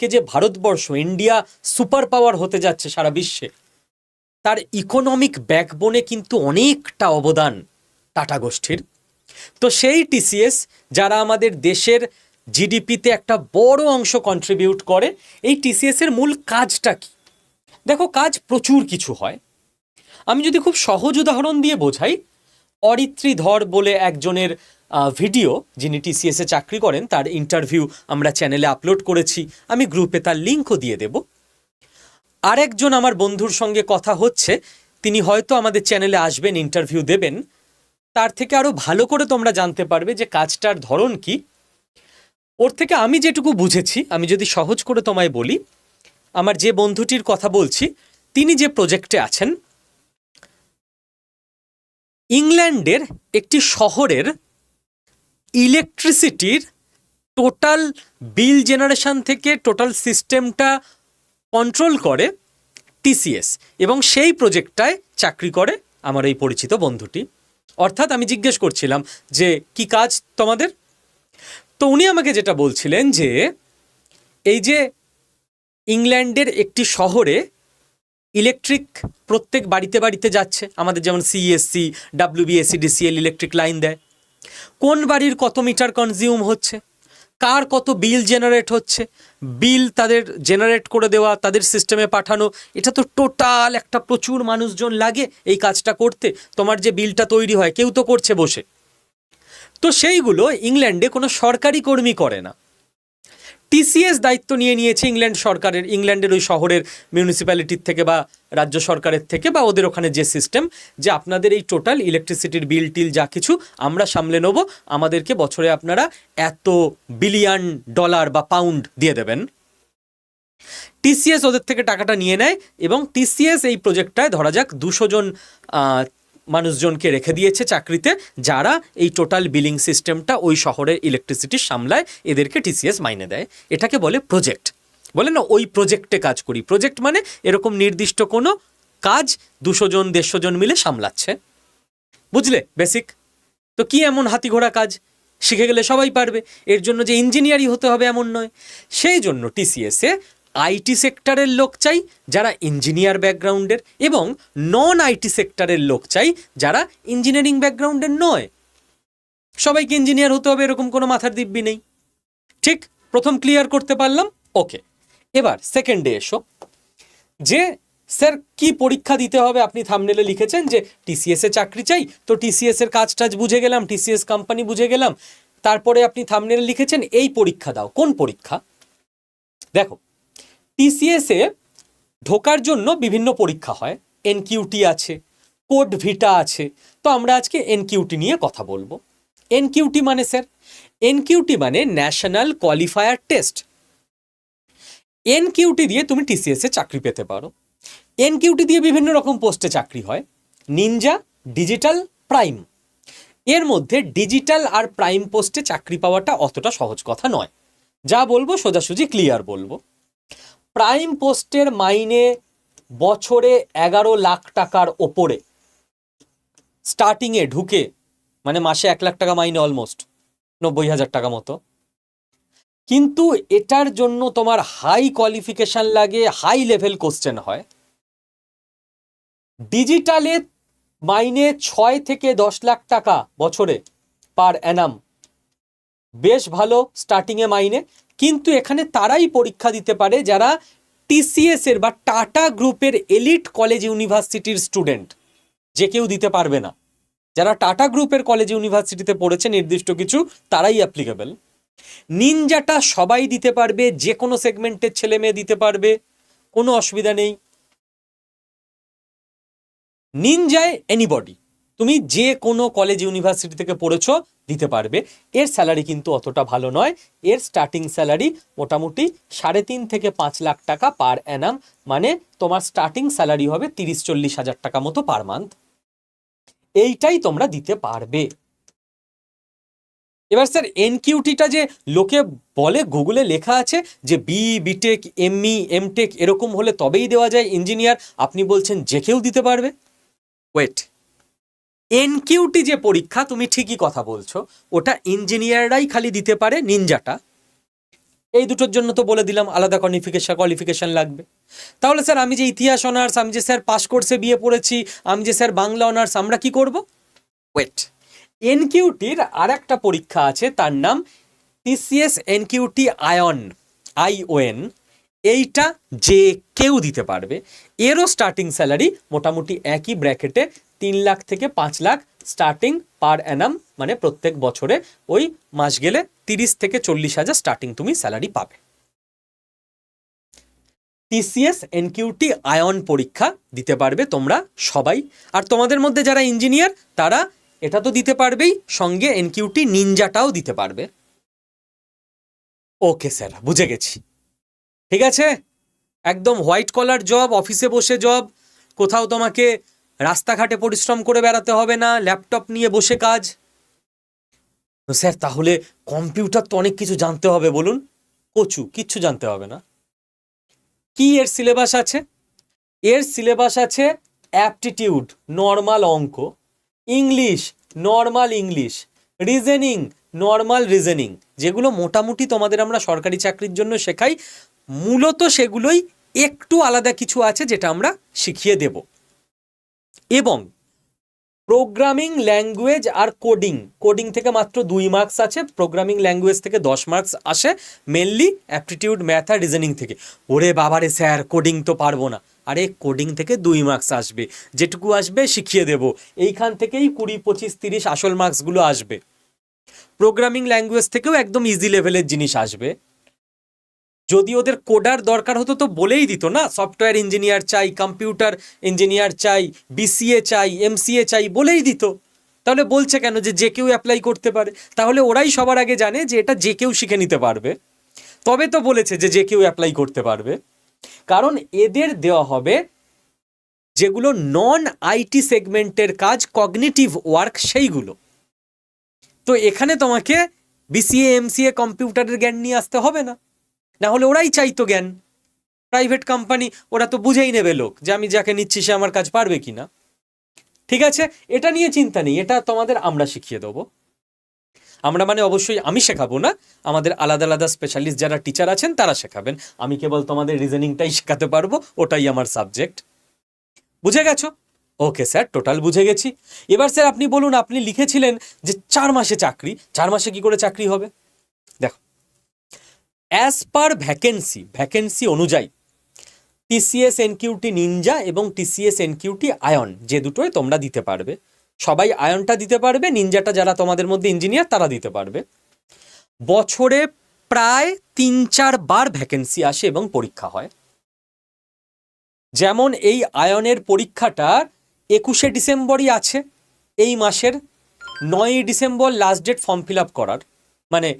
আজকে যে Bharatvarsha India super power হতে যাচ্ছে সারা বিশ্বে, তার ইকোনমিক ব্যাকবোনে কিন্তু অনেকটা অবদান টাটা গোষ্ঠীর। তো সেই টিসিএস যারা আমাদের দেশের জিডিপিতে একটা বড় অংশ কন্ট্রিবিউট করে, এই টিসিএস এর মূল কাজটা কি? দেখো, কাজ প্রচুর কিছু হয়। আমি যদি খুব সহজ উদাহরণ দিয়ে বোঝাই অরিত্রী ধর বলে একজনের ভিডিও যিনি টিসিএসে চাকরি করেন, তার ইন্টারভিউ আমরা চ্যানেলে আপলোড করেছি। আমি গ্রুপে তার লিঙ্কও দিয়ে দেব। আরেকজন আমার বন্ধুর সঙ্গে কথা হচ্ছে, তিনি হয়তো আমাদের চ্যানেলে আসবেন ইন্টারভিউ দেবেন। তার থেকে আরও ভালো করে তোমরা জানতে পারবে যে কাজটার ধরন কি। ওর থেকে আমি যেটুকু বুঝেছি, আমি যদি সহজ করে তোমায় বলি, আমার যে বন্ধুটির কথা বলছি, তিনি যে প্রজেক্টে আছেন ইংল্যান্ডের একটি শহরের ইলেকট্রিসিটির টোটাল বিল জেনারেশন থেকে টোটাল সিস্টেমটা কন্ট্রোল করে টিসিএস এবং সেই প্রজেক্টটায় চাকরি করে আমার এই পরিচিত বন্ধুটি। অর্থাৎ আমি জিজ্ঞেস করছিলাম যে, কি কাজ তোমাদের? তো উনি আমাকে যেটা বলছিলেন যে, এই যে ইংল্যান্ডের একটি শহরে ইলেকট্রিক প্রত্যেক বাড়িতে বাড়িতে যাচ্ছে। আমাদের যেমন CSC WBSC DCL electric line দেয়। কোন বাড়ির কত মিটার কনজিউম হচ্ছে? কার কত বিল জেনারেট হচ্ছে? বিল তাদের জেনারেট করে দেওয়া, তাদের সিস্টেমে পাঠানো, এটা তো টোটাল একটা প্রচুর মানুষজন লাগে এই কাজটা করতে। তোমার যে বিলটা তৈরি হয়, কেউ তো করছে বসে। তো সেইগুলো ইংল্যান্ডে কোনো সরকারি কর্মী করে না। টিসিএস দায়িত্ব নিয়ে নিয়েছে ইংল্যান্ড সরকারের, ইংল্যান্ডের ওই শহরের মিউনিসিপ্যালিটির থেকে বা রাজ্য সরকারের থেকে বা ওদের ওখানে যে সিস্টেম যে আপনাদের এই টোটাল ইলেকট্রিসিটির বিল টিল যা কিছু আমরা সামলে নেব, আমাদেরকে বছরে আপনারা এত বিলিয়ন ডলার বা পাউন্ড দিয়ে দেবেন। টিসিএস ওদের থেকে টাকাটা নিয়ে নেয় এবং টিসিএস এই প্রজেক্টটায় ধরা যাক দুশো জন মানুষজনকে রেখে দিয়েছে চাকরিতে, যারা এই টোটাল বিলিং সিস্টেমটা ওই শহরের ইলেকট্রিসিটি সামলায়, এদেরকে টিসিএস মাইনে দেয়। এটাকে বলে প্রজেক্ট বলে না, ওই প্রজেক্টে কাজ করি। প্রজেক্ট মানে এরকম নির্দিষ্ট কোনো কাজ দুশো জন, দেড়শো জন মিলে সামলাচ্ছে। বুঝলে? বেসিক তো কি এমন হাতি ঘোড়া কাজ? শিখে গেলে সবাই পারবে। এর জন্য যে ইঞ্জিনিয়ারই হতে হবে এমন নয়। সেই জন্য টিসিএসে আইটি সেক্টরের লোক চাই, যারা ইঞ্জিনিয়ার ব্যাকগ্রাউন্ডের, এবং নন আইটি সেক্টরের লোক চাই, যারা ইঞ্জিনিয়ারিং ব্যাকগ্রাউন্ডের নয়। সবাইকে ইঞ্জিনিয়ার হতে হবে, এরকম কোনো মাথার দিব্যি নেই। ঠিক, প্রথম ক্লিয়ার করতে পারলাম ওকে এবার সেকেন্ডে এসো। যে, স্যার, কি পরীক্ষা দিতে হবে? আপনি থামনেলে লিখেছেন যে টিসিএস চাকরি চাই, তো টিসিএস এর কাজ টাজ বুঝে গেলাম টিসিএস কোম্পানি বুঝে গেলাম। তারপরে আপনি থামনেলে লিখেছেন, এই পরীক্ষা দাও। কোন পরীক্ষা? দেখো টিসিএস ঢোকার জন্য বিভিন্ন পরীক্ষা হয়। এনকিউটি আছে কোড ভিটা আছে। তো আমরা আজকে এনকিউটি নিয়ে কথা বলব। এনকিউটি মানে স্যার এনকিউটি মানে ন্যাশনাল কোয়ালিফায়ার টেস্ট এনকিউটি দিয়ে তুমি টিসিএস চাকরি পেতে পারো। এনকিউটি দিয়ে বিভিন্ন রকম পোস্টে চাকরি হয়। নিনজা ডিজিটাল প্রাইম এর মধ্যে ডিজিটাল আর প্রাইম পোস্টে চাকরি পাওয়াটা অতটা সহজ কথা নয়। যা বলব সোজাসুজি ক্লিয়ার বলব। প্রাইম পোস্টের মাইনে বছরে এগারো লাখ টাকার ওপরে। স্টার্টিংয়ে ঢুকে মানে মাসে এক লাখ টাকা মাইনে অলমোস্ট, নব্বই হাজার টাকা মতো। কিন্তু এটার জন্য তোমার হাই কোয়ালিফিকেশন লাগে, হাই লেভেল কোশ্চেন হয়। ডিজিটালে মাইনে ছয় থেকে দশ লাখ টাকা বছরে পার অ্যানাম। বেশ ভালো স্টার্টিংয়ে মাইনে। কিন্তু এখানে তারাই পরীক্ষা দিতে পারে যারা টিসিএস এর বা টাটা গ্রুপের এলিট কলেজ ইউনিভার্সিটির স্টুডেন্ট যে কেউ দিতে পারবে না। যারা টাটা গ্রুপের কলেজ ইউনিভার্সিটিতে পড়েছে, নির্দিষ্ট কিছু তারাই অ্যাপ্লিকেবল নিনজাটা সবাই দিতে পারবে, যে কোনো সেগমেন্টের ছেলে মেয়ে দিতে পারবে, কোনো অসুবিধা নেই। নিনজায় এনিবডি তুমি যে কোনো কলেজ ইউনিভার্সিটি থেকে পড়েছো, দিতে পারবে। এর স্যালারি কিন্তু অতটা ভালো নয়। এর স্টার্টিং স্যালারি মোটামুটি সাড়ে তিন থেকে পাঁচ লাখ টাকা পার অ্যানাম মানে তোমার স্টার্টিং স্যালারি হবে তিরিশ চল্লিশ হাজার টাকা মতো পার মান্থ এইটাই তোমরা দিতে পারবে। এবার স্যার এনকিউটিটা যে লোকে বলে গুগলে লেখা আছে যে বি বিটেক এমই এমটেক এরকম হলে তবেই দেওয়া যায়। ইঞ্জিনিয়ার আপনি বলছেন যে কেউ দিতে পারবে। ওয়েট এনকিউটি যে পরীক্ষা, তুমি ঠিকই কথা বলছো, ওটা ইঞ্জিনিয়াররাই খালি দিতে পারে নিনজাটা এই দুটোর জন্য তো বলে দিলাম, আলাদা কোয়ালিফিকেশন কোয়ালিফিকেশন লাগবে। তাহলে স্যার, আমি যে ইতিহাস, অনার্স, আমি যে স্যার পাস কোর্সে বিয়ে পড়েছি, আমি যে স্যার বাংলা, অনার্স, আমরা কি করব? ওয়েট এনকিউটির আর একটা পরীক্ষা আছে, তার নাম টিসিএস এনকিউটি আয়ন আইওএন এইটা যে কেউ দিতে পারবে। এরও স্টার্টিং স্যালারি মোটামুটি একই ব্র্যাকেটে তিন লাখ থেকে পাঁচ লাখ স্টার্টিং পার অ্যানাম মানে প্রত্যেক বছরে ওই মাস গেলে তিরিশ থেকে চল্লিশ হাজার স্টার্টিং তুমি স্যালারি পাবে। টিসিএস এনকিউটি আয়ন পরীক্ষা দিতে পারবে তোমরা সবাই। আর তোমাদের মধ্যে যারা ইঞ্জিনিয়ার তারা এটা তো দিতে পারবেই, সঙ্গে এনকিউটি নিনজাটাও দিতে পারবে। ওকে স্যার বুঝে গেছি। ঠিক আছে? একদম হোয়াইট কলার জব অফিসে বসে জব কোথাও তোমাকে রাস্তাঘাটে পরিশ্রম করে বেড়াতে হবে না, ল্যাপটপ নিয়ে বসে কাজ। স্যার, তাহলে কম্পিউটার তো অনেক কিছু জানতে হবে বলুন। কচু, কিচ্ছু জানতে হবে না। কি এর সিলেবাস আছে? এর সিলেবাস আছে অ্যাপটিটিউড, নর্মাল অঙ্ক। English, normal English. Reasoning, normal reasoning. যেগুলো মোটামুটি তোমাদের আমরা সরকারি চাকরির জন্য শেখাই। মূলত সেগুলোই একটু আলাদা কিছু আছে যেটা আমরা শিখিয়ে দেব। এবং প্রোগ্রামিং ল্যাঙ্গুয়েজ আর কোডিং কোডিং থেকে মাত্র দুই মার্কস আছে প্রোগ্রামিং ল্যাঙ্গুয়েজ থেকে দশ মার্কস আসে মেনলি অ্যাপটিটিউড ম্যাথ আর রিজনিং থেকে। ওরে বাবারে স্যার কোডিং তো পারব না। আরে কোডিং থেকে দুই মার্কস আসবে, যেটুকু আসবে শিখিয়ে দেব। এইখান থেকেই কুড়ি, পঁচিশ, তিরিশ আসল মার্কসগুলো আসবে। প্রোগ্রামিং ল্যাঙ্গুয়েজ থেকেও একদম ইজি লেভেলের জিনিস আসবে। যদি ওদের কোডার দরকার হতো তো বলেই দিত না। সফটওয়্যার ইঞ্জিনিয়ার চাই কম্পিউটার ইঞ্জিনিয়ার চাই বিসিএ চাই এমসিএ চাই, বলেই দিত। তাহলে বলছে কেন যে যে কেউ অ্যাপ্লাই করতে পারে? তাহলে ওরাই সবার আগে জানে যে এটা যে কেউ শিখে নিতে পারবে। তবে তো বলেছে যে যে কেউ অ্যাপ্লাই করতে পারবে। কারণ এদের দেওয়া হবে যেগুলো নন আইটি সেগমেন্টের কাজ কগনিটিভ ওয়ার্ক সেইগুলো। তো এখানে তোমাকে বিসিএ এমসিএ কম্পিউটারের জ্ঞান নিয়ে আসতে হবে না। না হলে ওরাই চাইতো জ্ঞান। প্রাইভেট কোম্পানি ওরা তো বুঝেই নেবে লোক যে আমি যাকে নিচ্ছি সে আমার কাজ পারবে কি না ঠিক আছে? এটা নিয়ে চিন্তা নেই, এটা তোমাদের আমরা শিখিয়ে দেবো। আমরা মানে অবশ্যই আমি শেখাবো না, আমাদের আলাদা আলাদা স্পেশালিস্ট যারা টিচার আছেন তারা শেখাবেন। আমি কেবল তোমাদের রিজনিংটাই শেখাতে পারব, ওটাই আমার সাবজেক্ট বুঝে গেছো? ওকে স্যার টোটাল বুঝে গেছি। এবার স্যার আপনি বলুন, আপনি লিখেছিলেন যে চার মাসে চাকরি, চার মাসে কি করে চাকরি হবে? অ্যাজ পার ভ্যাকেন্সি ভ্যাকেন্সি অনুযায়ী টিসিএস এনকিউটি নিনজা এবং টিসিএস এনকিউটি আয়ন যে দুটোই তোমরা দিতে পারবে। সবাই আয়নটা দিতে পারবে নিনজাটা যারা তোমাদের মধ্যে ইঞ্জিনিয়ার তারা দিতে পারবে। বছরে প্রায় তিন চার বার ভ্যাকেন্সি আসে এবং পরীক্ষা হয়। যেমন এই আয়নের পরীক্ষাটা একুশে ডিসেম্বরই আছে, এই মাসের নয়ই December last date form fill up করার। মানে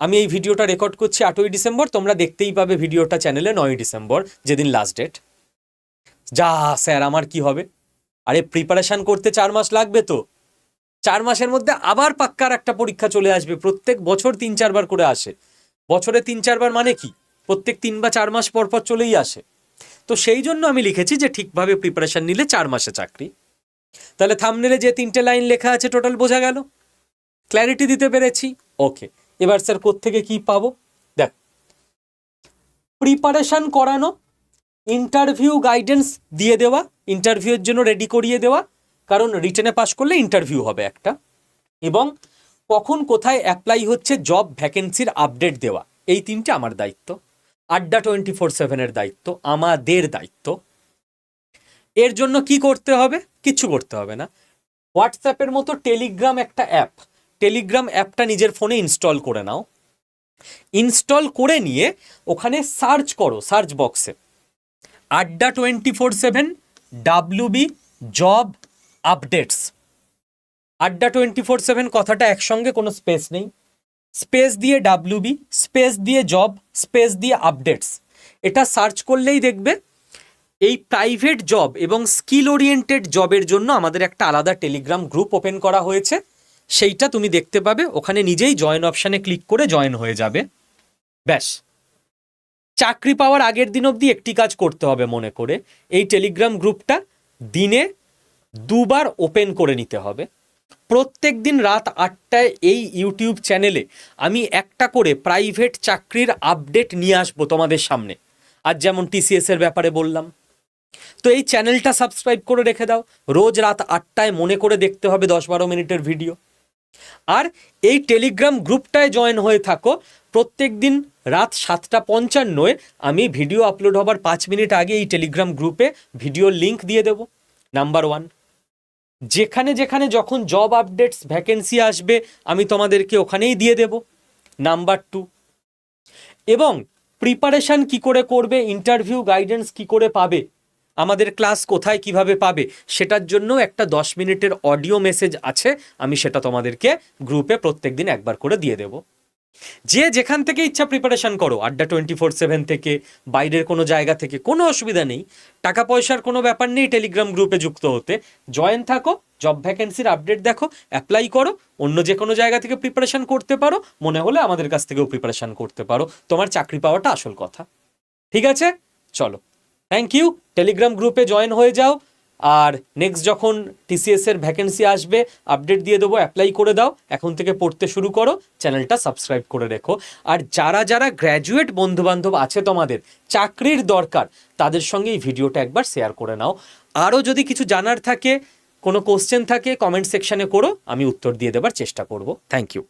আমি এই ভিডিওটা রেকর্ড করছি আটই ডিসেম্বর, তোমরা দেখতেই পাবে ভিডিওটা চ্যানেলে নয়ই ডিসেম্বর, যেদিন লাস্ট ডেট যা স্যার, আমার কি হবে? আরে প্রিপারেশান করতে চার মাস লাগবে তো। চার মাসের মধ্যে আবার পাক্কার একটা পরীক্ষা চলে আসবে, প্রত্যেক বছর তিন চারবার করে আসে। বছরে তিন চারবার মানে কি? প্রত্যেক তিন বা চার মাস পর পর চলেই আসে। তো সেই জন্য আমি লিখেছি যে ঠিকভাবে প্রিপারেশান নিলে চার মাসে চাকরি। তাহলে থামনেলে যে তিনটে লাইন লেখা আছে টোটাল বোঝা গেল। ক্ল্যারিটি দিতে পেরেছি। ওকে এবার স্যার কোত্থেকে কি পাবো? দেখ। প্রিপারেশান করানো ইন্টারভিউ গাইডেন্স দিয়ে দেওয়া ইন্টারভিউয়ের জন্য রেডি করিয়ে দেওয়া, কারণ রিটেনে পাস করলে ইন্টারভিউ হবে একটা। এবং কখন কোথায় অ্যাপ্লাই হচ্ছে জব ভ্যাকেন্সির আপডেট দেওয়া, এই তিনটে আমার দায়িত্ব। আড্ডা টোয়েন্টি ফোর সেভেনের দায়িত্ব, আমাদের দায়িত্ব। এর জন্য কি করতে হবে? কিচ্ছু করতে হবে না। হোয়াটসঅ্যাপের মতো টেলিগ্রাম একটা অ্যাপ টেলিগ্রাম অ্যাপটা নিজের ফোনে ইনস্টল করে নাও। ইনস্টল করে নিয়ে ওখানে সার্চ করো, সার্চ বক্সে। Adda twenty four seven WB job, updates. Adda twenty four seven কথাটা একসঙ্গে কোনো স্পেস নেই। স্পেস দিয়ে ডাব্লিউবি স্পেস দিয়ে জব, স্পেস দিয়ে আপডেটস। এটা সার্চ করলেই দেখবে এই প্রাইভেট জব এবং স্কিল ওরিয়েন্টেড জবের জন্য আমাদের একটা আলাদা টেলিগ্রাম গ্রুপ ওপেন করা হয়েছে। সেইটা তুমি দেখতে পাবে, ওখানে নিজেই জয়েন অপশানে ক্লিক করে জয়েন হয়ে যাবে। ব্যাস। চাকরি পাওয়ার আগের দিন অবধি একটি কাজ করতে হবে মনে করে। এই টেলিগ্রাম গ্রুপটা দিনে দুবার ওপেন করে নিতে হবে। প্রত্যেক দিন রাত আটটায় এই ইউটিউব চ্যানেলে আমি একটা করে প্রাইভেট চাকরির আপডেট নিয়ে আসব তোমাদের সামনে। আজ যেমন টিসিএস এর ব্যাপারে বললাম। তো এই চ্যানেলটা সাবস্ক্রাইব করে রেখে দাও। রোজ রাত আটটায় মনে করে দেখতে হবে দশ বারো মিনিটের ভিডিও আর এই টেলিগ্রাম গ্রুপটায় জয়েন হয়ে থাকো। প্রত্যেক দিন রাত সাতটা পঞ্চান্নয় আমি ভিডিও আপলোড হবার পাঁচ মিনিট আগে এই টেলিগ্রাম গ্রুপে ভিডিও লিংক দিয়ে দেব। Number one. যেখানে যেখানে যখন জব আপডেটস ভ্যাকেন্সি আসবে, আমি তোমাদেরকে ওখানেই দিয়ে দেব। Number two. এবং প্রিপারেশন কি করে করবে, ইন্টারভিউ গাইডেন্স কি করে পাবে আমাদের ক্লাস কোথায় কীভাবে পাবে সেটার জন্য একটা দশ মিনিটের অডিও মেসেজ আছে, আমি সেটা তোমাদেরকে গ্রুপে প্রত্যেক দিন একবার করে দিয়ে দেব। যে যেখান থেকে ইচ্ছা প্রিপারেশন করো, আড্ডা টোয়েন্টি ফোর সেভেন থেকে, বাইরের কোনো জায়গা থেকে, কোনো অসুবিধা নেই। টাকা পয়সার কোনো ব্যাপার নেই টেলিগ্রাম গ্রুপে যুক্ত হতে। জয়েন থাকো জব ভ্যাকেন্সির আপডেট দেখো অ্যাপ্লাই করো, অন্য যে কোনো জায়গা থেকে প্রিপারেশন করতে পারো, মনে হলে আমাদের কাছ থেকেও প্রিপারেশান করতে পারো। তোমার চাকরি পাওয়াটা আসল কথা। ঠিক আছে? চলো। থ্যাংক ইউ টেলিগ্রাম গ্রুপে জয়েন হয়ে যাও। আর নেক্সট যখন টিসিএস এর ভ্যাকেন্সি আসবে আপডেট দিয়ে দেবো অ্যাপ্লাই করে দাও। এখন থেকে পড়তে শুরু করো চ্যানেলটা সাবস্ক্রাইব করে রেখো। আর যারা যারা গ্র্যাজুয়েট বন্ধু বান্ধব আছে তোমাদের, চাকরির দরকার, তাদের সঙ্গে এই ভিডিওটা একবার শেয়ার করে নাও। আরও যদি কিছু জানার থাকে, কোনো কোশ্চেন থাকে কমেন্ট সেকশানে করো, আমি উত্তর দিয়ে দেবার চেষ্টা করব। Thank you